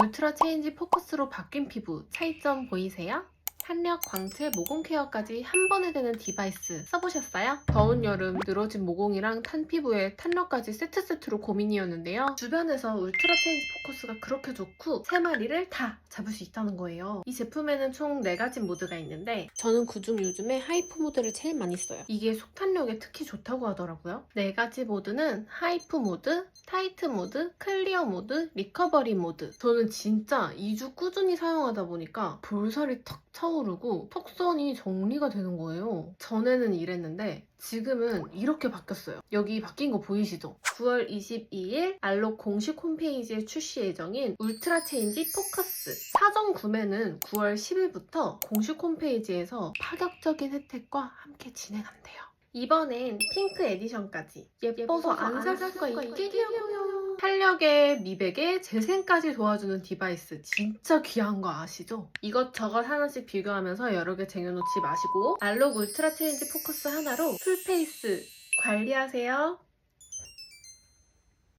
울트라 체인지 포커스로 바뀐 피부 차이점 보이세요? 탄력, 광채, 모공 케어까지 한 번에 되는 디바이스 써보셨어요? 더운 여름 늘어진 모공이랑 탄 피부에 탄력까지 세트 세트로 고민이었는데요. 주변에서 울트라 체인지 포커스가 그렇게 좋고 세 마리를 다 잡을 수 있다는 거예요. 이 제품에는 총 4가지 모드가 있는데 저는 그중 요즘에 하이프 모드를 제일 많이 써요. 이게 속탄력에 특히 좋다고 하더라고요. 4가지 모드는 하이프 모드, 타이트 모드, 클리어 모드, 리커버리 모드. 저는 진짜 2주 꾸준히 사용하다 보니까 볼살이 탁 차오르고 턱선이 정리가 되는 거예요. 전에는 이랬는데 지금은 이렇게 바뀌었어요. 여기 바뀐 거 보이시죠? 9월 22일 알록 공식 홈페이지에 출시 예정인 울트라 체인지 포커스. 사전 구매는 9월 10일부터 공식 홈페이지에서 파격적인 혜택과 함께 진행한대요. 이번엔 핑크 에디션까지 예뻐서 안살 수가 있겠냐고요. 탄력에 미백에 재생까지 도와주는 디바이스 진짜 귀한 거 아시죠? 이것저것 하나씩 비교하면서 여러 개 쟁여놓지 마시고 알록 울트라 체인지 포커스 하나로 풀페이스 관리하세요.